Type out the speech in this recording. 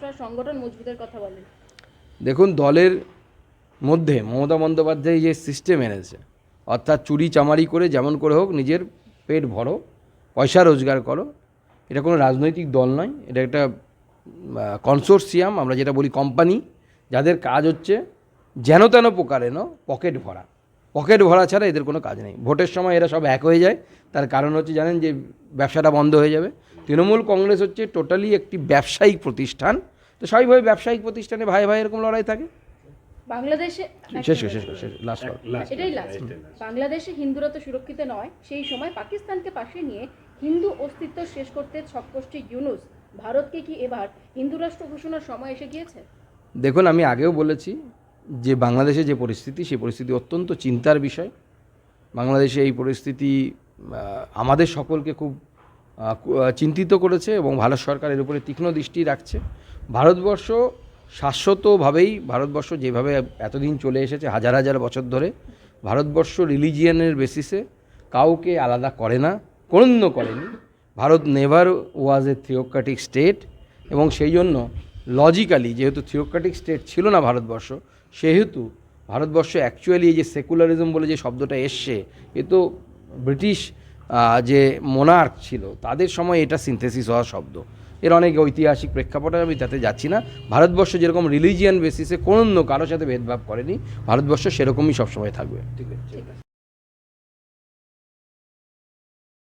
সংগঠন মজবুতের কথা বলেন। দেখুন, দলের মধ্যে মমতা বন্দ্যোপাধ্যায় যে সিস্টেম এনেছে, অর্থাৎ চুরি চামারি করে যেমন করে হোক নিজের পেট ভরো, পয়সা রোজগার করো, এটা কোনো রাজনৈতিক দল নয়, এটা একটা কনসোর্সিয়াম আমরা যেটা বলি কোম্পানি যাদের কাজ হচ্ছে যেন তেন প্রকারেন পকেট ভরা। পকেট ভরা ছাড়া এদের কোনো কাজ নেই। ভোটের সময় এরা সব এক হয়ে যায়, তার কারণ হচ্ছে জানেন যে ব্যবসাটা বন্ধ হয়ে যাবে। তৃণমূল কংগ্রেস হচ্ছে টোটালি একটি ব্যবসায়িক প্রতিষ্ঠান। তো স্বাভাবিকভাবে ব্যবসায়িক প্রতিষ্ঠানে ভাই ভাই এরকম লড়াই থাকে? বাংলাদেশে শেষ শেষ শেষ শেষ লাস্ট এটাই লাস্ট বাংলাদেশে হিন্দুরা তো সুরক্ষিত নয় সেই সময় পাকিস্তানকে পাশে নিয়ে হিন্দু অস্তিত্ব শেষ করতে ছককষ্টি ইউনুস ভারতকে কি এবার হিন্দু রাষ্ট্র ঘোষণার সময় এসে গিয়েছে? দেখুন আমি আগেও বলেছি যে বাংলাদেশে যে পরিস্থিতি সেই পরিস্থিতি অত্যন্ত চিন্তার বিষয়। বাংলাদেশে এই পরিস্থিতি আমাদের সকলকে খুব চিন্তিত করেছে এবং ভারত সরকার এর উপরে তীক্ষ্ণ দৃষ্টি রাখছে। ভারতবর্ষ শাশ্বতভাবেই, ভারতবর্ষ যেভাবে এতদিন চলে এসেছে, হাজার হাজার বছর ধরে, ভারতবর্ষ রিলিজিয়ানের বেসিসে কাউকে আলাদা করে না, কোনদিনও করেনি। Bharat never was a theocratic state এবং সেই জন্য লজিক্যালি যেহেতু থিওক্রাটিক স্টেট ছিল না ভারতবর্ষ, সেহেতু ভারতবর্ষ অ্যাকচুয়ালি এই যে সেকুলারিজম বলে যে শব্দটা এসছে, এ তো ব্রিটিশ যে মোনার্ক ছিল, তাদের সময় এটা সিনথেসিস হওয়া শব্দ। এর অনেক ঐতিহাসিক প্রেক্ষাপটে আমি তাতে যাচ্ছি না। ভারতবর্ষ যেরকম রিলিজিয়ান বেসিসে কোনো কারোর সাথে ভেদভাব করেনি, ভারতবর্ষ সেরকমই সবসময় থাকবে। ঠিক আছে।